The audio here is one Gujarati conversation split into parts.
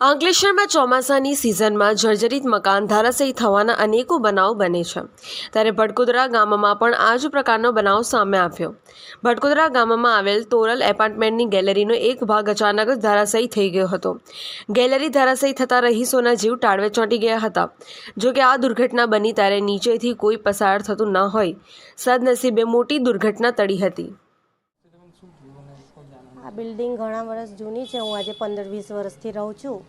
અંકલેશ્વરમાં ચોમાસાની સિઝનમાં જર્જરિત મકાન ધરાશયી થવાના અનેકો બનાવ બને છે. ત્યારે ભટકુદરા ગામમાં પણ આ જ પ્રકારનો બનાવ સામે આવ્યો. ભટકુદરા ગામમાં આવેલ તોરલ એપાર્ટમેન્ટની ગેલેરીનો એક ભાગ અચાનક જ ધરાશયી થઈ ગયો હતો. ગેલેરી ધરાશયી થતાં રહીશોના જીવ ટાળવે ચોંટી ગયા હતા. જોકે આ દુર્ઘટના બની ત્યારે નીચેથી કોઈ પસાર થતું ન હોય. સદનસીબે મોટી દુર્ઘટના ટળી હતી. આ બિલ્ડિંગ ઘણા વર્ષ જૂની છે. હું આજે પંદર વીસ વર્ષથી રહું છું.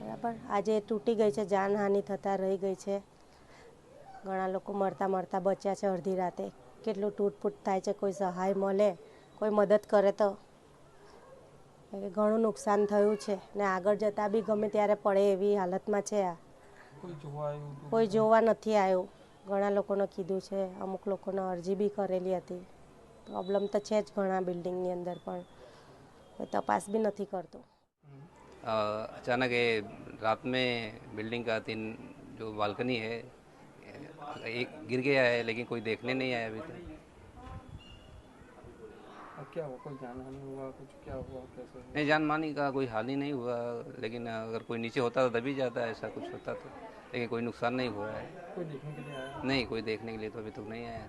બરાબર? આજે તૂટી ગઈ છે. જાનહાનિ થતાં રહી ગઈ છે. ઘણા લોકો મળતા મળતા બચ્યા છે અડધી રાતે. કેટલું તૂટફૂટ થાય છે. કોઈ સહાય મળે કોઈ મદદ કરે તો. ઘણું નુકસાન થયું છે. ને આગળ જતાં બી ગમે ત્યારે પડે એવી હાલતમાં છે આ. કોઈ જોવા નથી આવ્યું. ઘણા લોકોને કીધું છે. અમુક લોકોને અરજી બી કરેલી હતી. પ્રોબ્લેમ તો છે જ ઘણા બિલ્ડિંગની અંદર પણ. તપાસ બી નથી કરતું अ, अचानक ये रात में बिल्डिंग का तीन जो बालकनी है एक गिर गया है लेकिन कोई देखने नहीं आया अभी तक अब क्या हुआ कोई जानहानि हुआ कुछ क्या हुआ कैसे हुआ? नहीं जान मानी का कोई हानि नहीं हुआ लेकिन अगर कोई नीचे होता तो दबी जाता ऐसा कुछ होता तो लेकिन कोई नुकसान नहीं हुआ है कोई देखने के लिए आया नहीं कोई देखने के लिए तो अभी तक नहीं आया